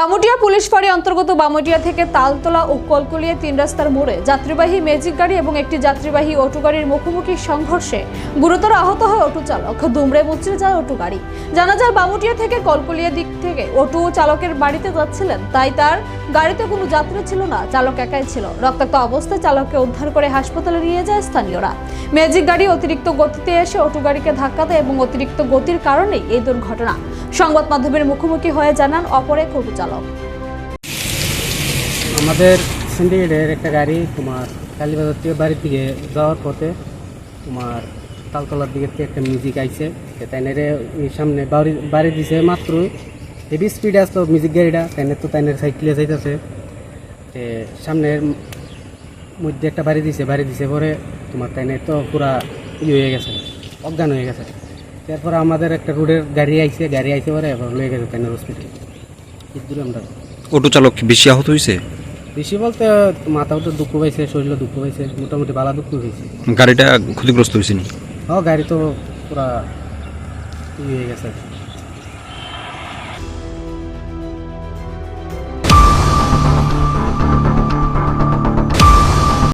Bamutia police ফাঁড়ি অন্তর্গত বামুটিয়া থেকে তালতলা ও কলকলিয়া তিন রাস্তার মোড়ে যাত্রীবাহী ম্যাজিক গাড়ি এবং একটি যাত্রীবাহী অটো গাড়ির মুখোমুখি সংঘর্ষে গুরুতর আহত হয় অটো চালক। দুমড়ে মুচড়ে যায় অটো গাড়ি। জানা যায়, বামুটিয়া থেকে কলকলিয়া দিক থেকে অটো চালকের বাড়িতে যাচ্ছিলেন, তাই তার গাড়িতে কোনো যাত্রী ছিল না, চালক একাই ছিল। রক্তাক্ত অবস্থায় চালককে উদ্ধার করে হাসপাতালে নিয়ে যায় স্থানীয়রা। ম্যাজিক গাড়ি অতিরিক্ত গতিতে এসে অটো গাড়িকে ধাক্কা দেয় এবং অতিরিক্ত গতির কারণেই এই দুর্ঘটনা। সংবাদ মাধ্যমের মুখোমুখি হয়ে জানান অপর এক চালক। আমাদের সিন্ডিকেটের একটা গাড়ি তোমার কালীবাজার থেকে বাড়ির দিকে যাওয়ার পথে তোমার তালতলার দিকে একটা মিউজিক আইছে। তাই তাইনের সামনে বাড়ি বাড়ি দিছে মাত্র হেভি স্পিড আসতো মিউজিক গাড়িটা তাইনের তো তাইনের সাইকেলে যাইতেছে। সামনের মধ্যে একটা বাড়ি দিছে বাড়ি দিছে পরে তোমার তাইনের তো পুরা ই হয়ে গেছে, অজ্ঞান হয়ে গেছে। তারপরে আমাদের একটা রোডের গাড়ি আইছে গাড়ি আইছে পরে এবার লয়ে গেছে তাইনের হসপিটাল অটো চালক বেশি আহত হয়েছে বেশি বলতে মাথাও তো দুঃখ পাইছে শরীরও দুঃখ পাইছে মোটামুটি বালা দুঃখ হয়েছে গাড়িটা ক্ষতিগ্রস্ত হয়েছে নি? হ গাড়ি তো পুরা ইয়ে হয়ে গেছে।